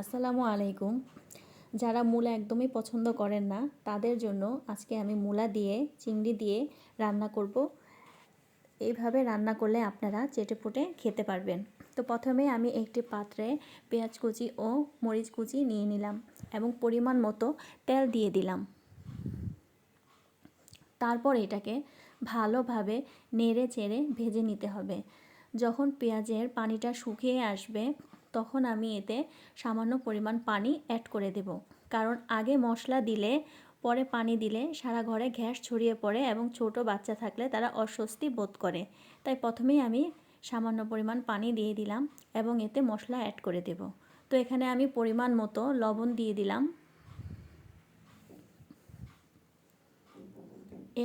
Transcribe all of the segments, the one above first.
আসসালামু আলাইকুম। যারা মূলা একদমই পছন্দ করেন না, তাদের জন্য আজকে আমি মূলা দিয়ে, চিংড়ি দিয়ে রান্না করব। এইভাবে রান্না করলে আপনারা চেটেপুটে খেতে পারবেন। তো প্রথমে আমি একটি পাত্রে পেঁয়াজ কুচি ও মরিচ কুচি নিয়ে নিলাম এবং পরিমাণ মতো তেল দিয়ে দিলাম। তারপর এটাকে ভালোভাবে নেড়ে চেড়ে ভেজে নিতে হবে। যখন পেঁয়াজের পানিটা শুকিয়ে আসবে তখন আমি এতে সামান্য পরিমাণ পানি অ্যাড করে দেব। কারণ আগে মশলা দিলে, পরে পানি দিলে সারা ঘরে গ্যাস ছড়িয়ে পড়ে এবং ছোট বাচ্চা থাকলে তারা অস্বস্তি বোধ করে। তাই প্রথমেই আমি সামান্য পরিমাণ পানি দিয়ে দিলাম এবং এতে মশলা অ্যাড করে দেব। তো এখানে আমি পরিমাণ মতো লবণ দিয়ে দিলাম।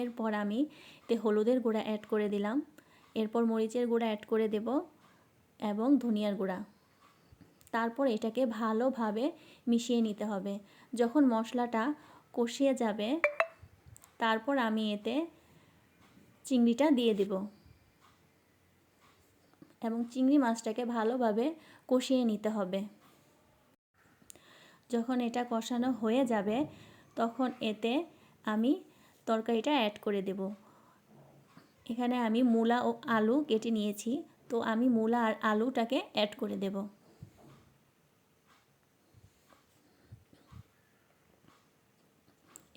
এরপর আমি এতে হলুদের গুঁড়া অ্যাড করে দিলাম। এরপর মরিচের গুঁড়া অ্যাড করে দেব এবং ধনিয়ার গুঁড়া। তারপর এটাকে ভালোভাবে মিশিয়ে নিতে হবে। যখন মশলাটা কষিয়ে যাবে, তারপর আমি এতে চিংড়িটা দিয়ে দেব। এবং চিংড়ি মাছটাকে ভালোভাবে কষিয়ে নিতে হবে। যখন এটা কষানো হয়ে যাবে, তখন এতে আমি তরকারিটা অ্যাড করে দেব। এখানে আমি মূলা ও আলু কেটে নিয়েছি, তো আমি মূলা আর আলুটাকে অ্যাড করে দেব।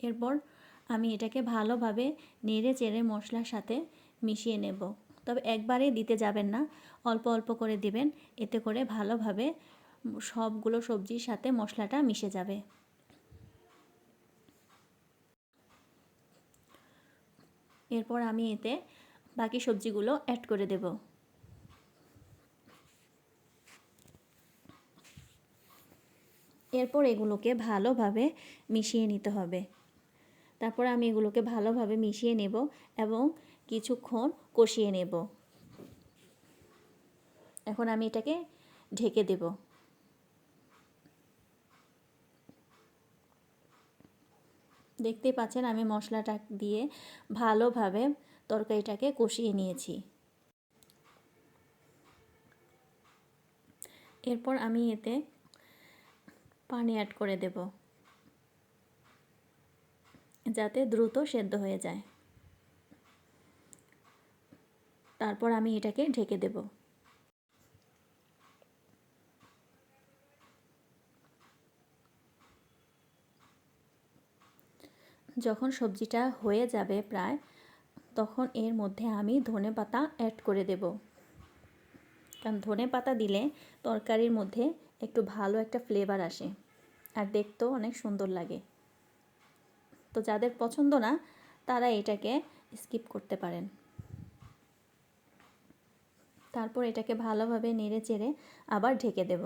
এরপর আমি এটাকে ভালোভাবে নেড়ে চেড়ে মশলার সাথে মিশিয়ে নেব। তবে একবারেই দিতে যাবেন না, অল্প অল্প করে দিবেন, এতে করে ভালোভাবে সবগুলো সবজির সাথে মশলাটা মিশে যাবে। এরপর আমি এতে বাকি সবজিগুলো অ্যাড করে দেব। এরপর এগুলোকে ভালোভাবে মিশিয়ে নিতে হবে। তারপর আমি এগুলোকে ভালোভাবে মিশিয়ে নেব এবং কিছুক্ষণ কষিয়ে নেব। এখন আমি এটাকে ঢেকে দেব। দেখতেই পাচ্ছেন আমি মশলাটা দিয়ে ভালোভাবে তরকারিটাকে কষিয়ে নিয়েছি। এরপর আমি এতে পানি অ্যাড করে দেব। যাতে দ্রুত সেদ্ধ হয়ে যায়। তারপর আমি এটাকে ঢেকে দেব। যখন সবজিটা হয়ে যাবে প্রায়, তখন এর মধ্যে আমি ধনে পাতা অ্যাড করে দেব। কারণ ধনে পাতা দিলে তরকারির মধ্যে একটু ভালো একটা ফ্লেভার আসে। আর দেখতেও অনেক সুন্দর লাগে। তো যাদের পছন্দ না, তারা এটাকে স্কিপ করতে পারেন। তারপর এটাকে ভালোভাবে নেড়ে চেড়ে আবার ঢেকে দেব।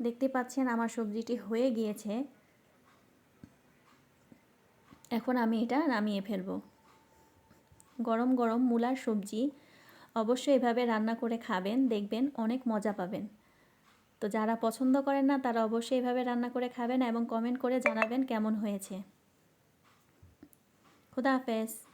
দেখতে পাচ্ছেন আমার সবজিটি হয়ে গিয়েছে। এখন আমি এটা নামিয়ে ফেলব। গরম গরম মূলার সবজি। অবশ্যই এভাবে রান্না করে খাবেন, দেখবেন অনেক মজা পাবেন। তো যারা পছন্দ করেন না, তারা অবশ্যই এভাবে রান্না করে খাবেন এবং কমেন্ট করে জানাবেন কেমন হয়েছে। খুদা হাফেজ।